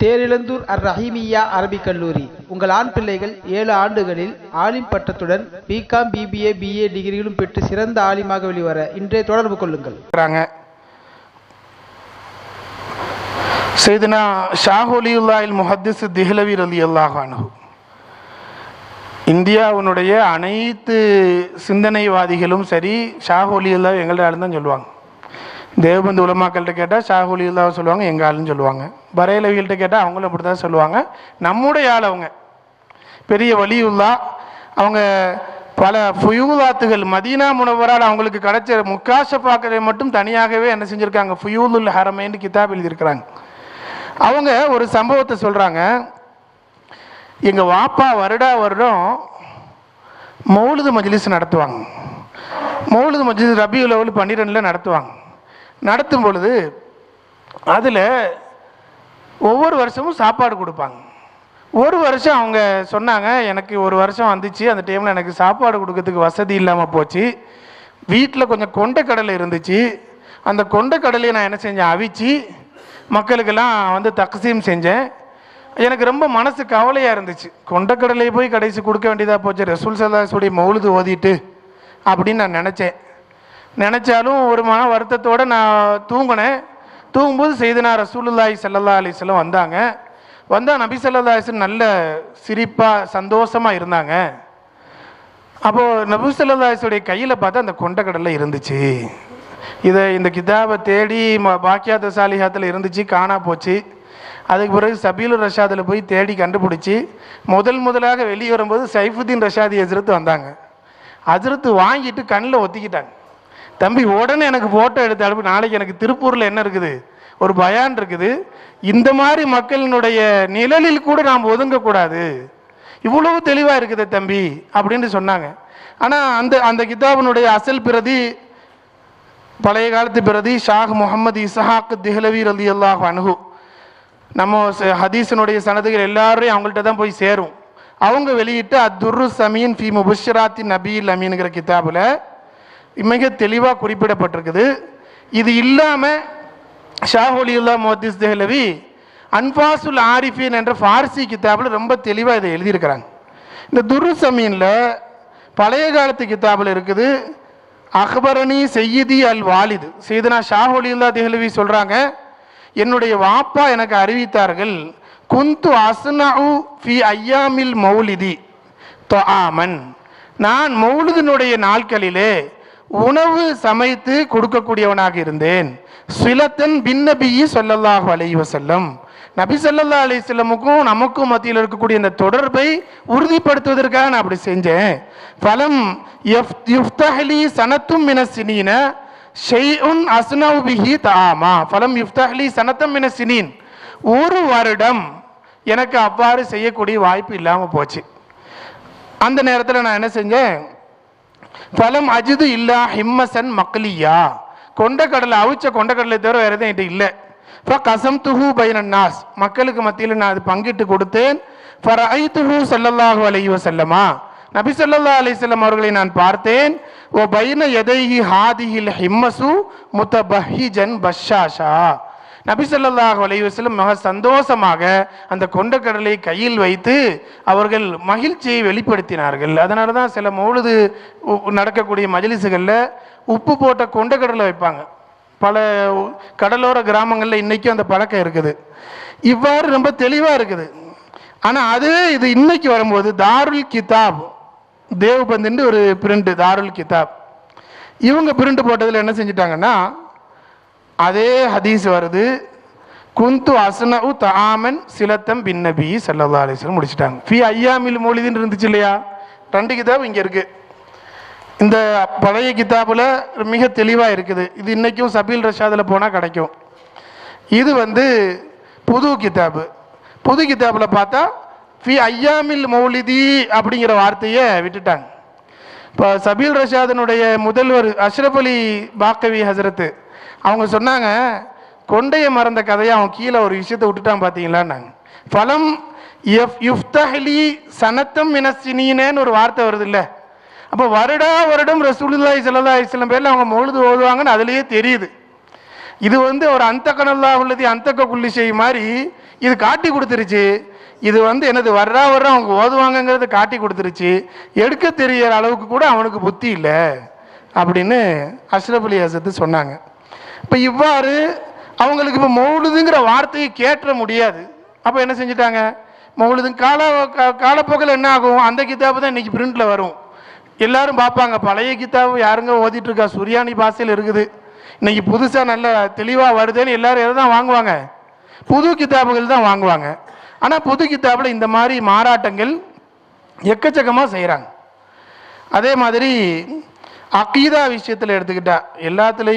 தேரிழந்தூர் அர் ரஹீமியா அரபிக் கல்லூரி. உங்கள் ஆண் பிள்ளைகள் ஏழு ஆண்டுகளில் ஆலிம் பட்டத்துடன் பிகாம் பிபிஏ பிஏ டிகிரிகளும் பெற்று சிறந்த ஆலிமாக வெளிவர இன்றைய தொடர்பு கொள்ளுங்கள். இருக்கிறாங்க. செய்தனா ஷாஹொலியுல்லாயில் முஹத்திஸ் திஹ்லவி அலி அல்லாஹ் அனுகு இந்தியாவினுடைய அனைத்து சிந்தனைவாதிகளும் சரி ஷாஹொலியுல்லா எங்கள்ட்ட ஆளுன்னு தான் சொல்லுவாங்க. தேவபந்து உலமாக்கள்கிட்ட கேட்டால் ஷாஹொலியுல்லாவை சொல்லுவாங்க எங்கள் ஆளுன்னு சொல்லுவாங்க. பரேலவிகள்கிட்ட கேட்டால் அவங்களும் அப்படி தான் சொல்லுவாங்க. நம்முடைய ஆள் அவங்க. பெரிய வலியுல்லா அவங்க பல ஃபுயூலாத்துகள் மதீனா முனவரால் அவங்களுக்கு கிடைச்ச முக்காஷப்பாக்களை மட்டும் தனியாகவே என்ன செஞ்சுருக்காங்க? ஃபுயூலுல் ஹரமேன்னு கிதாப் எழுதியிருக்கிறாங்க. அவங்க ஒரு சம்பவத்தை சொல்கிறாங்க எங்கள் வாப்பா வருடா வருடம் மௌலுது மஜ்லிஸ் நடத்துவாங்க. மௌலுது மஜ்லிஸ் ரபி லெவல் பன்னிரெண்டில் நடத்துவாங்க. நடத்தும் பொழுது அதில் ஒவ்வொரு வருஷமும் சாப்பாடு கொடுப்பாங்க. ஒரு வருஷம் அவங்க சொன்னாங்க எனக்கு ஒரு வருஷம் வந்துச்சு அந்த டைமில் எனக்கு சாப்பாடு கொடுக்கறதுக்கு வசதி இல்லாமல் போச்சு. வீட்டில் கொஞ்சம் கொண்டைக்கடலை இருந்துச்சு. அந்த கொண்டைக்கடலையை நான் என்ன செஞ்சேன்? அவிச்சு மக்களுக்கெல்லாம் வந்து தக்சீம் செஞ்சேன். எனக்கு ரொம்ப மனசு கவலையாக இருந்துச்சு. கொண்டைக்கடலை போய் கடைசி கொடுக்க வேண்டியதாக போச்சு. ரசூல் சல்லாசுடைய மௌலுது ஓதிட்டு அப்படின்னு நான் நினச்சேன். நினச்சாலும் ஒரு மன வருத்தத்தோடு நான் தூங்கினேன். தூங்கும்போது செய்தனா ரசூலுல்லாஹி சல்லல்லா அலிஸ்லாம் வந்தாங்க. வந்தால் நபி ஸல்லல்லாஹு நல்ல சிரிப்பாக சந்தோஷமாக இருந்தாங்க. அப்போது நபி ஸல்லல்லாஹு கையில் பார்த்தா அந்த கொண்டக்கடலை இருந்துச்சு. இதை இந்த கிதாபை தேடி பாக்கியாத சாலிஹாத்தில் இருந்துச்சு காணா போச்சு. அதுக்கு பிறகு சபீலுர் ரஷாதில் போய் தேடி கண்டுபிடிச்சி முதல் முதலாக வெளியே வரும்போது சைஃபுத்தீன் ரஷாதி ஹஜ்ரத் வந்தாங்க. ஹஜ்ரத் வாங்கிட்டு கண்ணில் ஒத்திக்கிட்டாங்க. தம்பி உடனே எனக்கு ஃபோட்டோ எடுத்து அனுப்பி. நாளைக்கு எனக்கு திருப்பூரில் என்ன இருக்குது? ஒரு பயான் இருக்குது. இந்த மாதிரி மக்களினுடைய நிழலில் கூட நாம் ஒதுங்கக்கூடாது. இவ்வளவு தெளிவாக இருக்குது தம்பி அப்படின்னு சொன்னாங்க. ஆனால் அந்த அந்த கிதாபினுடைய அசல் பிரதி பழைய காலத்து பிரதி ஷாக் முகமது இசஹாக் திஹ்லவி ரலி அல்லாஹ் அனுகு நம்ம ச- ஹதீஸினுடைய சனதுகள் எல்லாரையும் அவங்கள்ட்ட தான் போய் சேரும். அவங்க வெளியிட்டு அத்துரு சமீன் ஃபி முபஷராத்தி நபீல் அமீனுங்கிற கிதாபில் மிக தெளிவாக குறிப்பிடப்பட்டிருக்குது. இது இல்லாமல் ஷாஹொலியுல்லா மோத்திஸ் தெஹ்லவி அன்பாசுல் ஆரிஃபின் என்ற ஃபார்சி கித்தாபில் ரொம்ப தெளிவாக இதை எழுதியிருக்கிறாங்க. இந்த துரு சமீனில் பழைய காலத்து கித்தாபில் இருக்குது அக்பரணி செய்யதி அல் வாலிது. செய்தனா ஷாஹொலியுல்லா தெஹ்லவி சொல்கிறாங்க என்னுடைய வாப்பா எனக்கு அறிவித்தார்கள் குந்து அஸ்னஉ ஃபி ஐயாமில் மௌலிதி தொஆமன் நான் மௌலிதனுடைய நாட்களிலே உணவு சமைத்து கொடுக்கக்கூடியவனாக இருந்தேன். சிலத்தன் பின்னபியி சொல்லல்லாஹு அலைவ செல்லம் நபி சொல்லல்லா அலி செல்லமுக்கும் நமக்கும் மத்தியில் இருக்கக்கூடிய இந்த தொடர்பை உறுதிப்படுத்துவதற்காக நான் அப்படி செஞ்சேன். பலம் யுஃப்தஹலி சனத்தும் மின சினீன ஷெய்உன் அஸ்னவு பிஹி தஆமா. ஃபலம் யுஃப்தஹ்லி சனத்தம் மின சினீன். ஒரு வருடம் எனக்கு அவ்வாறு செய்யக்கூடிய வாய்ப்பு இல்லாமல் போச்சு. அந்த நேரத்தில் நான் என்ன செஞ்சேன்? பலம் அஜிது இல்லா ஹிம்மசன் மக்களியா கொண்டக்கடலை அவிச்ச கொண்டக்கடலை தவிர வேறு எதுவும் என்கிட்ட இல்லை. இப்போ கசம் பைனன் நாஸ். மக்களுக்கு மத்தியில் நான் அது பங்கிட்டு கொடுத்தேன். ஃபர் ஐ துஹூ சல்லல்லாஹு அலைஹி செல்லமா நபி சொல்லல்லா அலைஹி அவர்களை நான் பார்த்தேன். ஓ பைன எதைஹி ஹாதிஹில் ஹிம்மசு முத்த பஹிஜன் பஷாஷா. நபிசல்லாஹ் ஸல்லல்லாஹு மிக சந்தோஷமாக அந்த கொண்டக்கடலை கையில் வைத்து அவர்கள் மகிழ்ச்சியை வெளிப்படுத்தினார்கள். அதனால தான் சில மௌலுது நடக்கக்கூடிய மஜலிசுகளில் உப்பு போட்ட கொண்டக்கடலை வைப்பாங்க. பல கடலோர கிராமங்களில் இன்றைக்கும் அந்த பழக்கம் இருக்குது. இவ்வாறு ரொம்ப தெளிவாக இருக்குது. ஆனால் அது இது இன்னைக்கு வரும்போது தாருல் கிதாப் தேவ்பந்துன்னு ஒரு பிரிண்ட் தாருல் கிதாப். இவங்க பிரிண்ட் போட்டதில் என்ன செஞ்சிட்டாங்கன்னா அதே ஹதீஸ் வருது குந்து அசனவு தாமன் சிலத்தம் பின்னபி நபி ஸல்லல்லாஹு முடிச்சிட்டாங்க. ஃபி ஐயாமில் மொழிதுன்னு இருந்துச்சு இல்லையா? ரெண்டு கிதாப் இங்கே இருக்குது இந்த பழைய கிதாபில் மிக தெளிவாக இருக்குது. இது இன்றைக்கும் சபீல் ரஷாதில் போனால் கிடைக்கும். இது வந்து புது கிதாபு. புது கிதாபில் பார்த்தா ஃபி ஐயாமில் மௌலிதி அப்படிங்கிற வார்த்தையை விட்டுட்டாங்க. இப்போ சபீல் ரஷாதனுடைய முதல்வர் அஷ்ரப் அலி பாக்கவி ஹசரத்து அவங்க சொன்னாங்க கொண்டைய மறந்த கதையை அவன் கீழே ஒரு விஷயத்தை விட்டுட்டான் பார்த்தீங்களான்னாங்க பலம் எஃப் யுஃப்தஹ்லி சனத்தம் மினசினேன்னு ஒரு வார்த்தை வருது இல்லை அப்போ வருடா வருடம் ரசூலுல்லாஹி ஸல்லல்லாஹு அலைஹி பேரில் அவங்க முழுது ஓதுவாங்கன்னு அதுலேயே தெரியுது. இது வந்து ஒரு அந்த கனல்லா உள்ளது அந்தக்க குள்ளி செய் மாதிரி இது காட்டி கொடுத்துருச்சு. இது வந்து எனது வர்றா வர்றா அவங்க ஓதுவாங்கங்கிறது காட்டி கொடுத்துருச்சு. எடுக்க தெரியற அளவுக்கு கூட அவனுக்கு புத்தி இல்லை. அப்படின்னு அஷ்ரப் அலி அசத்து சொன்னாங்க. இப்போ இவ்வாறு அவங்களுக்கு இப்போ மௌலுதுங்கிற வார்த்தையை கேட்ட முடியாது. அப்போ என்ன செஞ்சிட்டாங்க? மௌலுது கால காலப்போக்கில் என்ன ஆகும்? அந்த கிதாபு தான் இன்றைக்கி பிரிண்டில் வரும். எல்லாரும் பார்ப்பாங்க. பழைய கிதாபு யாருங்க ஓதிட்டுருக்கா சுரியானி பாசையில் இருக்குது. இன்றைக்கி புதுசாக நல்ல தெளிவாக வருதுன்னு எல்லோரும் எதை தான் வாங்குவாங்க? புது கிதாபுகள் தான் வாங்குவாங்க. ஆனால் புது கிதாபில் இந்த மாதிரி மாறாட்டங்கள் எக்கச்சக்கமாக செய்கிறாங்க அதே மாதிரி அக்கீதா விஷயத்தில் எடுத்துக்கிட்டா எல்லாத்துலேயும்